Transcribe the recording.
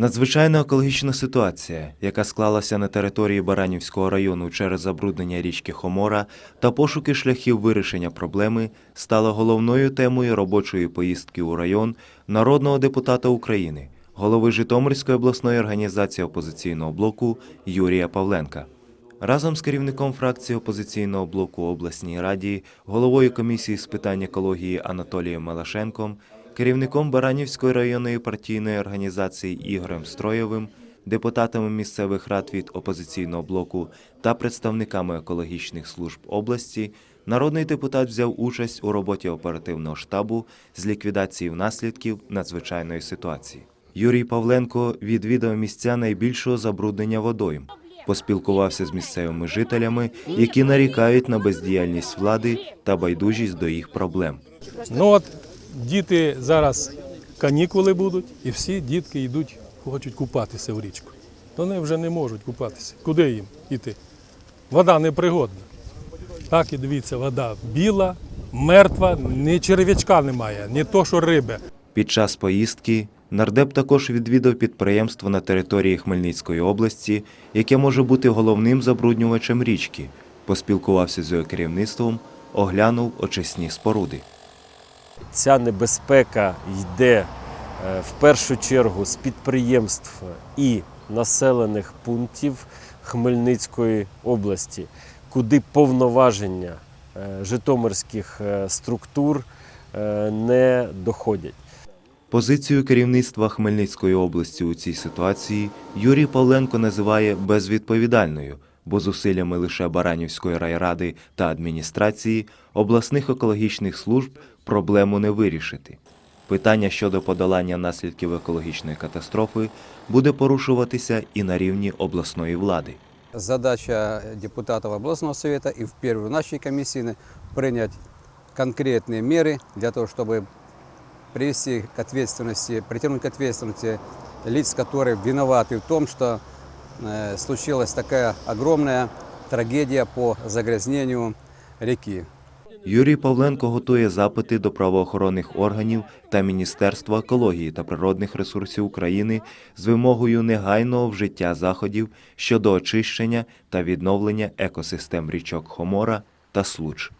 Надзвичайна екологічна ситуація, яка склалася на території Баранівського району через забруднення річки Хомора та пошуки шляхів вирішення проблеми, стала головною темою робочої поїздки у район народного депутата України, голови Житомирської обласної організації опозиційного блоку Юрія Павленка. Разом з керівником фракції опозиційного блоку обласній раді, головою комісії з питань екології Анатолієм Малашенком, керівником Баранівської районної партійної організації Ігорем Строєвим, депутатами місцевих рад від опозиційного блоку та представниками екологічних служб області, народний депутат взяв участь у роботі оперативного штабу з ліквідації наслідків надзвичайної ситуації. Юрій Павленко відвідав місця найбільшого забруднення водойм. Поспілкувався з місцевими жителями, які нарікають на бездіяльність влади та байдужість до їх проблем. Ну от діти зараз канікули будуть, і всі дітки йдуть, хочуть купатися в річку. Вони вже не можуть купатися. Куди їм йти? Вода непригодна. Так і дивіться, вода біла, мертва, ні черв'ячка немає, ні то, що риби. Під час поїздки нардеп також відвідав підприємство на території Хмельницької області, яке може бути головним забруднювачем річки. Поспілкувався з його керівництвом, оглянув очисні споруди. Ця небезпека йде е, в першу чергу з підприємств і населених пунктів Хмельницької області, куди повноваження е, житомирських е, структур не доходять. Позицію керівництва Хмельницької області у цій ситуації Юрій Павленко називає безвідповідальною, бо зусиллями лише Баранівської райради та адміністрації обласних екологічних служб проблему не вирішити. Питання щодо подолання наслідків екологічної катастрофи буде порушуватися і на рівні обласної влади. Задача депутатов областного совета и в первую нашей комиссии принять конкретные меры для того, чтобы привести к ответственности, притянуть к ответственности лиц, которые виноваты в том, что э, случилась такая огромная трагедия по загрязнению реки. Юрій Павленко готує запити до правоохоронних органів та Міністерства екології та природних ресурсів України з вимогою негайного вжиття заходів щодо очищення та відновлення екосистем річок Хомора та Случ.